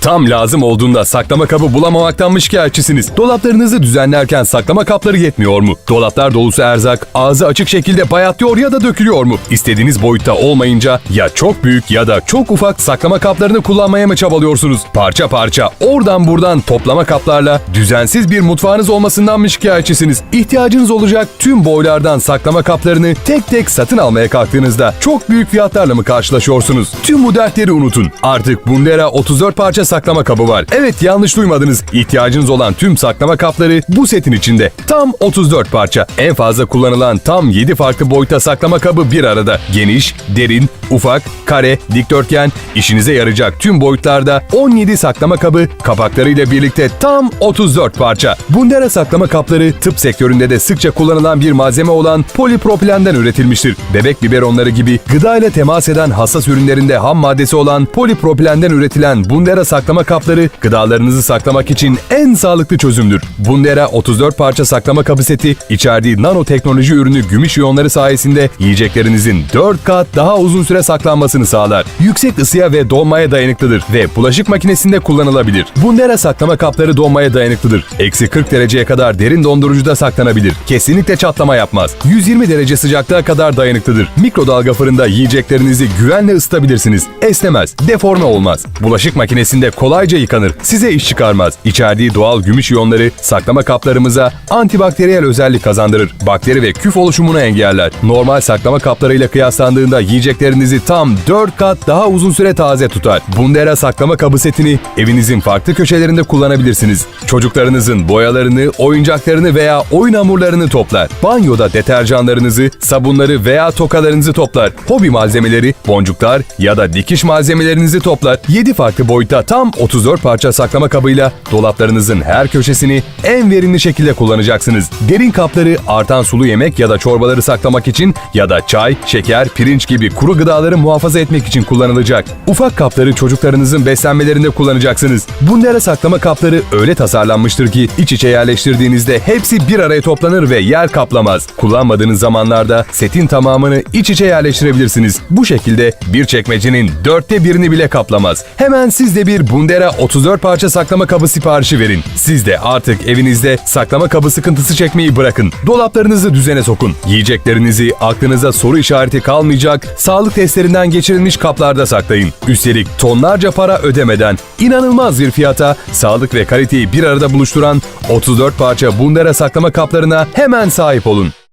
Tam lazım olduğunda saklama kabı bulamamaktan mı şikayetçisiniz? Dolaplarınızı düzenlerken saklama kapları yetmiyor mu? Dolaplar dolusu erzak ağzı açık şekilde bayatlıyor ya da dökülüyor mu? İstediğiniz boyutta olmayınca ya çok büyük ya da çok ufak saklama kaplarını kullanmaya mı çabalıyorsunuz? Parça parça oradan buradan toplama kaplarla düzensiz bir mutfağınız olmasından mı şikayetçisiniz? İhtiyacınız olacak tüm boylardan saklama kaplarını tek tek satın almaya kalktığınızda çok büyük fiyatlarla mı karşılaşıyorsunuz? Tüm bu dertleri unutun. Artık Bundera 34 parça saklama kabı var. Evet yanlış duymadınız. İhtiyacınız olan tüm saklama kapları bu setin içinde. Tam 34 parça. En fazla kullanılan tam 7 farklı boyuta saklama kabı bir arada. Geniş, derin, ufak, kare, dikdörtgen, işinize yarayacak tüm boyutlarda 17 saklama kabı kapaklarıyla birlikte tam 34 parça. Bundera saklama kapları tıp sektöründe de sıkça kullanılan bir malzeme olan polipropilenden üretilmiştir. Bebek biberonları gibi gıda ile temas eden hassas ürünlerinde ham maddesi olan polipropilenden üretilen Bundera saklama kapları gıdalarınızı saklamak için en sağlıklı çözümdür. Bundera 34 parça saklama kabı seti içerdiği nanoteknoloji ürünü gümüş iyonları sayesinde yiyeceklerinizin 4 kat daha uzun süre saklanmasını sağlar. Yüksek ısıya ve donmaya dayanıklıdır ve bulaşık makinesinde kullanılabilir. Bundera saklama kapları donmaya dayanıklıdır. Eksi 40 dereceye kadar derin dondurucuda saklanabilir. Kesinlikle çatlama yapmaz. 120 derece sıcaklığa kadar dayanıklıdır. Mikrodalga fırında yiyeceklerinizi güvenle ısıtabilirsiniz. Esnemez, deforme olmaz. Bulaşık makinesinde kolayca yıkanır. Size iş çıkarmaz. İçerdiği doğal gümüş iyonları saklama kaplarımıza antibakteriyel özellik kazandırır. Bakteri ve küf oluşumunu engeller. Normal saklama kaplarıyla kıyaslandığında yiyeceklerinizi tam 4 kat daha uzun süre taze tutar. Bundera saklama kabı setini evinizin farklı köşelerinde kullanabilirsiniz. Çocuklarınızın boyalarını, oyuncaklarını veya oyun hamurlarını toplar. Banyoda deterjanlarınızı, sabunları veya tokalarınızı toplar. Hobi malzemeleri, boncuklar ya da dikiş malzemelerinizi toplar. 7 farklı boyutta tam 34 parça saklama kabıyla dolaplarınızın her köşesini en verimli şekilde kullanacaksınız. Derin kapları artan sulu yemek ya da çorbaları saklamak için ya da çay, şeker, pirinç gibi kuru gıdaları muhafaza etmek için kullanılacak. Ufak kapları çocuklarınızın beslenmelerinde kullanacaksınız. Bundera saklama kapları öyle tasarlanmıştır ki iç içe yerleştirdiğinizde hepsi bir araya toplanır ve yer kaplamaz. Kullanmadığınız zamanlarda setin tamamını iç içe yerleştirebilirsiniz. Bu şekilde bir çekmecenin dörtte birini bile kaplamaz. Hemen siz de bir Bundera 34 parça saklama kabı siparişi verin. Siz de artık evinizde saklama kabı sıkıntısı çekmeyi bırakın. Dolaplarınızı düzene sokun. Yiyeceklerinizi aklınıza soru işareti kalmayacak, sağlık testlerinden geçirilmiş kaplarda saklayın. Üstelik tonlarca para ödemeden inanılmaz bir fiyata sağlık ve kaliteyi bir arada buluşturan 34 parça Bundera saklama kaplarına hemen sahip olun.